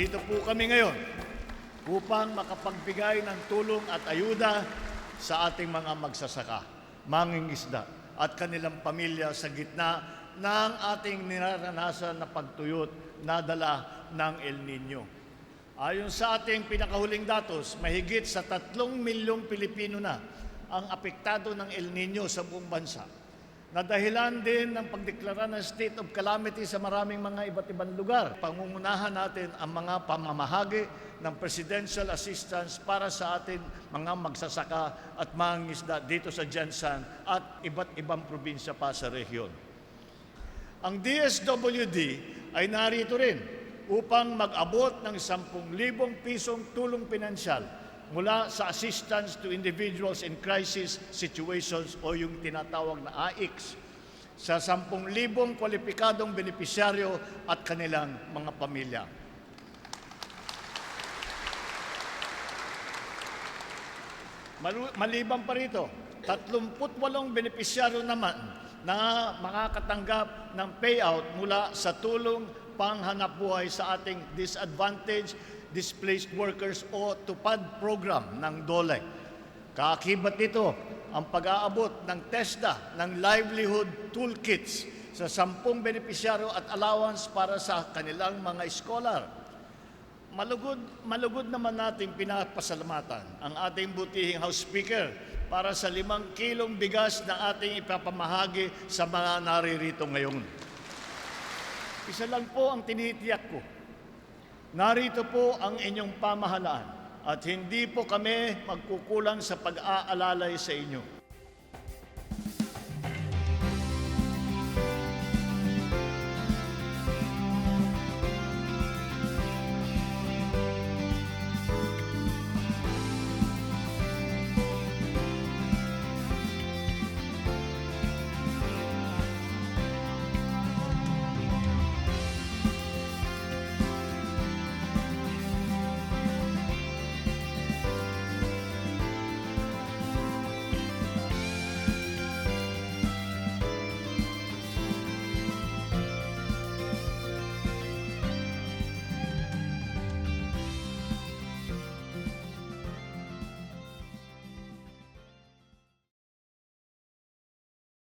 nandito po kami ngayon upang makapagbigay ng tulong at ayuda sa ating mga magsasaka, mangingisda at kanilang pamilya sa gitna ng ating ninaranasan na pagtuyot na dala ng El Nino. Ayon sa ating pinakahuling datos, mahigit sa tatlong milyong Pilipino na ang apektado ng El Nino sa buong bansa. Na dahilan din ng pagdeklara ng state of calamity sa maraming mga iba't ibang lugar. Pangungunahan natin ang mga pamamahagi ng presidential assistance para sa atin mga magsasaka at mangingisda dito sa Jansan at iba't ibang probinsya pa sa rehiyon. Ang DSWD ay narito rin upang mag-abot ng 10,000 pisong tulong pinansyal mula sa Assistance to Individuals in Crisis Situations o yung tinatawag na AICS sa 10,000 kwalipikadong benepisyaryo at kanilang mga pamilya. Maliban pa rito, 38 benepisyaryo naman na makakatanggap ng payout mula sa tulong panghanap buhay sa ating disadvantaged displaced workers o TUPAD program ng DOLE. Kaakibat nito ang pag-aabot ng TESDA ng livelihood toolkits sa sampung benepisyaryo at allowance para sa kanilang mga scholar. Malugod, malugod naman nating pinapasalamatan ang ating butihing House Speaker para sa limang kilong bigas na ating ipapamahagi sa mga naririto ngayon. Isa lang po ang tinitiyak ko. Narito po ang inyong pamahalaan at hindi po kami magkukulang sa pag-aalalay sa inyo.